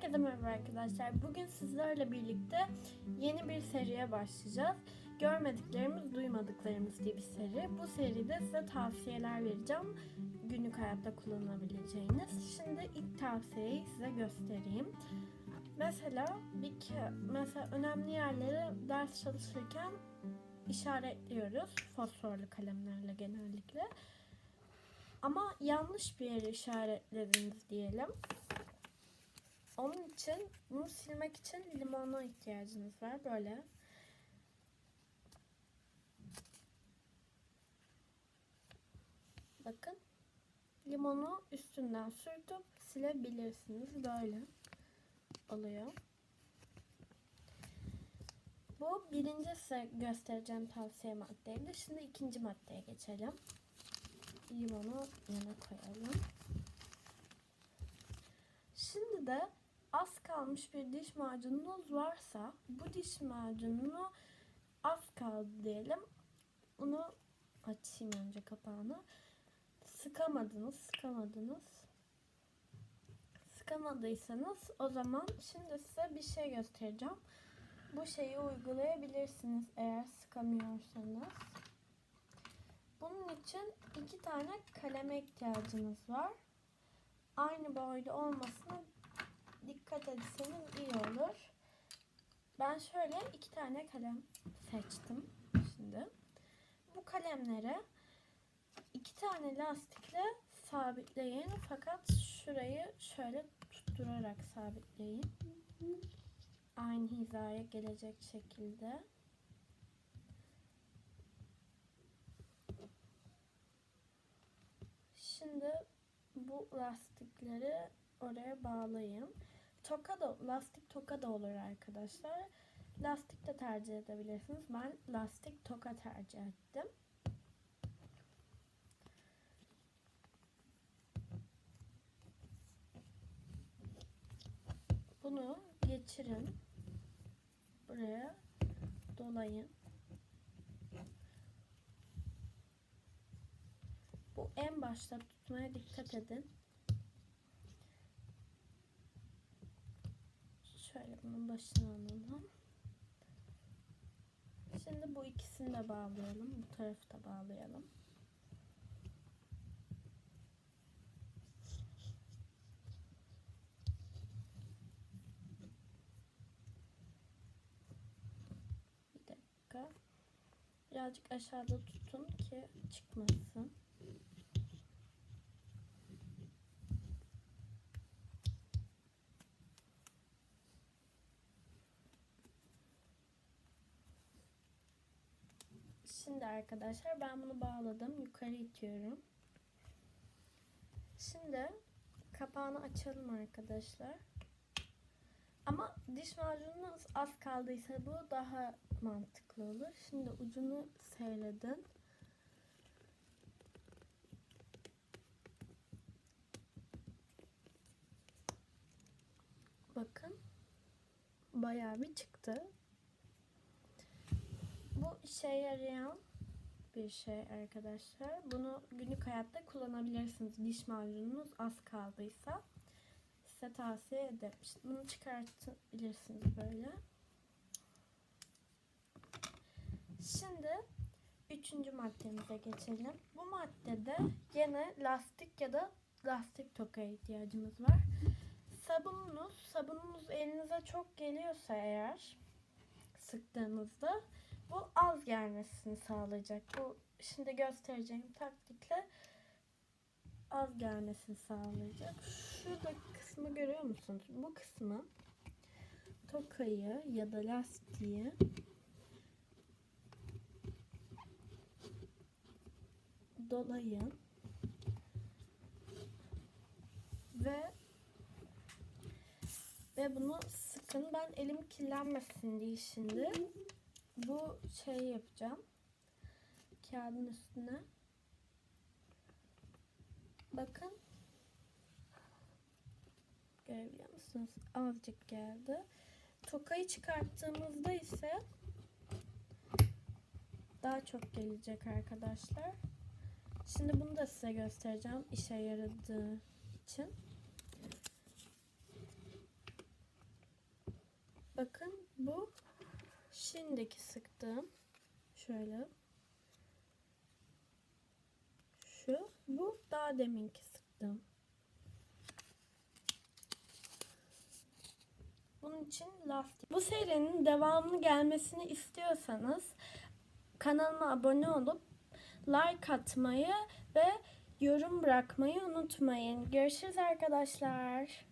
Herkese merhaba arkadaşlar. Bugün sizlerle birlikte yeni bir seriye başlayacağız. Görmediklerimiz, duymadıklarımız diye bir seri. Bu seride size tavsiyeler vereceğim. Günlük hayatta kullanabileceğiniz. Şimdi ilk tavsiyeyi size göstereyim. Mesela bir mesela önemli yerleri ders çalışırken işaretliyoruz. Fosforlu kalemlerle genellikle. Ama yanlış bir yere işaretlediniz diyelim. Onun için bunu silmek için limona ihtiyacınız var. Böyle. Bakın. Limonu üstünden sürtüp silebilirsiniz. Böyle oluyor. Bu birinci göstereceğim tavsiye maddeydi. Şimdi ikinci maddeye geçelim. Limonu yana koyalım. Şimdi de az kalmış bir diş macununuz varsa bu diş macununu az kaldı diyelim. Bunu açayım önce kapağını. Sıkamadınız, sıkamadınız. Sıkamadıysanız o zaman şimdi size bir şey göstereceğim. Bu şeyi uygulayabilirsiniz eğer sıkamıyorsanız. Bunun için iki tane kaleme ihtiyacınız var. Aynı boyda olmasına dikkat etseniz iyi olur. Ben şöyle iki tane kalem seçtim şimdi. Bu kalemleri iki tane lastikle sabitleyin. Fakat şurayı şöyle tutturarak sabitleyin. Aynı hizaya gelecek şekilde. Şimdi bu lastikleri oraya bağlayın. Toka da lastik toka da olur arkadaşlar. Lastik de tercih edebilirsiniz. Ben lastik toka tercih ettim. Bunu geçirin. Buraya dolayın. Bu en başta tutmaya dikkat edin. Şöyle başına alalım. Şimdi bu ikisini de bağlayalım. Bu tarafı da bağlayalım. Bir dakika. Birazcık aşağıda tutun ki çıkmasın. Şimdi arkadaşlar ben bunu bağladım. Yukarı itiyorum. Şimdi kapağını açalım arkadaşlar. Ama diş macununuz az kaldıysa bu daha mantıklı olur. Şimdi ucunu seyredin. Bakın. Bayağı bir çıktı. Bu işe yarayan bir şey arkadaşlar. Bunu günlük hayatta kullanabilirsiniz. Diş macununuz az kaldıysa size tavsiye ederim. İşte bunu çıkartabilirsiniz böyle. Şimdi üçüncü maddemize geçelim. Bu maddede yine lastik ya da lastik tokaya ihtiyacımız var. Sabununuz, sabununuz elinize çok geliyorsa eğer sıktığınızda bu az gelmesini sağlayacak. Bu şimdi göstereceğim taktikle az gelmesini sağlayacak. Şurada kısmı görüyor musunuz? Bu kısmı tokayı ya da lastiği dolayın ve ve bunu sıkın. Ben elim kirlenmesin diye şimdi bu şeyi yapacağım. Kağıdın üstüne. Bakın. Görebiliyor musunuz? Azıcık geldi. Tokayı çıkarttığımızda ise daha çok gelecek arkadaşlar. Şimdi bunu da size göstereceğim işe yaradığı için. Bakın bu şimdiki sıktığım. Şöyle. Şu. Bu daha deminki sıktığım. Bunun için lastik. Bu serinin devamlı gelmesini istiyorsanız kanalıma abone olup like atmayı ve yorum bırakmayı unutmayın. Görüşürüz arkadaşlar.